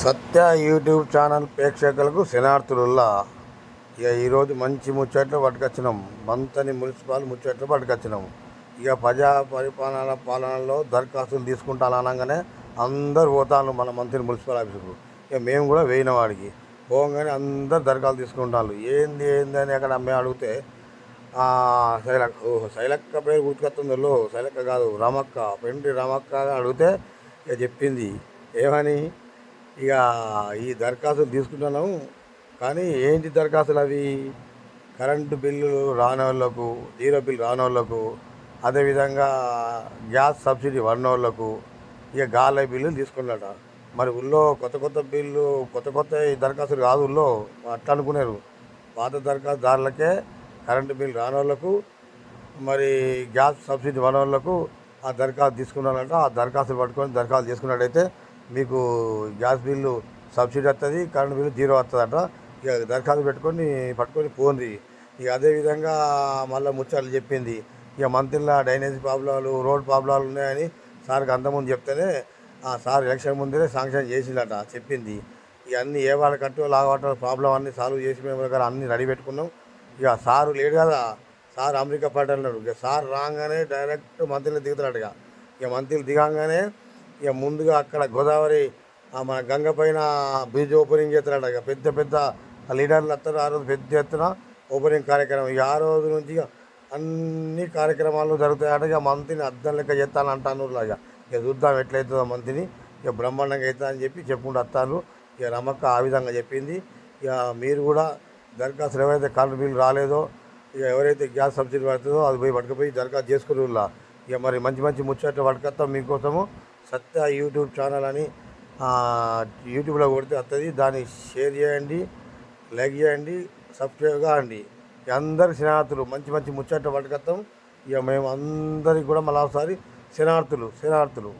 సత్య YouTube channel ప్రేక్షకులకు శనార్థులుల్లా ఇక ఈరోజు మంచి ముచ్చట్లు పట్టుకొచ్చినాం. మంతని మున్సిపల్ ముచ్చట్లు పట్టుకొచ్చినాం. ఇక ప్రజా పరిపాలన పాలనలో దరఖాస్తులు తీసుకుంటాను అనగానే అందరు పోతాను మన మంత్రి మున్సిపల్ ఆఫీసుకు. ఇక మేము కూడా వేయిన వాడికి. పోగానే అందరు దరఖాస్తు తీసుకుంటాను ఏంది ఏంది అని అక్కడ మేము అడిగితే శైలక్క ఓహో శైలక్క పేరు గుర్తుకొస్తుంది లో శైలక్క కాదు రామక్క పెండి రామక్క అడిగితే ఇక చెప్పింది. ఏమని? ఇక ఈ దరఖాస్తులు తీసుకుంటున్నాము. కానీ ఏంటి దరఖాస్తులు అవి? కరెంటు బిల్లులు రాని వాళ్ళకు జీరో బిల్ రానోళ్ళకు అదేవిధంగా గ్యాస్ సబ్సిడీ వన్ వాళ్ళకు ఇక గాలి బిల్లులు తీసుకున్నట మరి ఊళ్ళో కొత్త కొత్త బిల్లు కొత్త కొత్త దరఖాస్తులు కాదు ఊళ్ళో అట్లా అనుకున్నారు పాత దరఖాస్తుదారులకే కరెంటు బిల్లు రానోళ్ళకు మరి గ్యాస్ సబ్సిడీ వన ఆ దరఖాస్తు తీసుకున్నారంట ఆ దరఖాస్తులు పట్టుకొని దరఖాస్తు చేసుకున్నట్టయితే మీకు గ్యాస్ బిల్లు సబ్సిడీ వస్తుంది కరెంట్ బిల్లు జీరో వస్తుందట ఇక దరఖాస్తు పెట్టుకొని పట్టుకొని పోంది ఇక అదేవిధంగా మళ్ళీ ముచ్చట్లు చెప్పింది. ఇక మంత్రిలో డ్రైనేజ్ ప్రాబ్లాలు రోడ్ ప్రాబ్లాలు ఉన్నాయని సార్కి అంతకుముందు చెప్తేనే ఆ సార్ ఎలక్షన్ ముందే శాంక్షన్ చేసిందట చెప్పింది. ఇక అన్ని ఏ వాళ్ళ కట్టు లాగవటం ప్రాబ్లం అన్ని సాల్వ్ చేసి మేము దగ్గర అన్ని రెడీ పెట్టుకున్నాం. ఇక సారు లేడు కదా సార్ అమెరికా పడ్డాడు ఇక సార్ రాగానే డైరెక్ట్ మంత్రిలో దిగుతాడు ఇక. ఇక మంత్రులు దిగంగానే ఇక ముందుగా అక్కడ గోదావరి మన గంగ పైన బ్రిడ్జ్ ఓపెనింగ్ చేస్తున్నాడు ఇక. పెద్ద పెద్ద లీడర్లు వస్తారు ఆ రోజు పెద్ద ఎత్తున ఓపెనింగ్ కార్యక్రమం. ఇక ఆ రోజు నుంచి ఇక అన్ని కార్యక్రమాలు జరుగుతాయట. ఇక మంత్రిని అర్థం లెక్క చేస్తాను అంటాను ఇక. ఇక చూద్దాం ఎట్లయితుందో మంత్రిని. ఇక బ్రహ్మాండంగా అవుతుందని అని చెప్పి చెప్పుకుంటూ వస్తాను ఇక రమక్క ఆ విధంగా చెప్పింది. ఇక మీరు కూడా దరఖాస్తులు ఎవరైతే కరెంట్ బిల్లు రాలేదో ఇక ఎవరైతే గ్యాస్ సబ్సిడీ పడుతుందో అది పోయి పట్టుకుపోయి దరఖాస్తు చేసుకుని ఇక మరి మంచి మంచి ముచ్చట్లు పట్టుకొస్తాం మీకోసము. సత్య యూట్యూబ్ ఛానల్ అని యూట్యూబ్లో కొడితే వస్తుంది దాన్ని షేర్ చేయండి లైక్ చేయండి సబ్స్క్రైబ్ కావండి ఇక అందరి శనార్థులు మంచి మంచి ముచ్చట పట్టుకొస్తాం ఇక మేము అందరికి కూడా మళ్ళీ ఒకసారి శనార్థులు శనార్థులు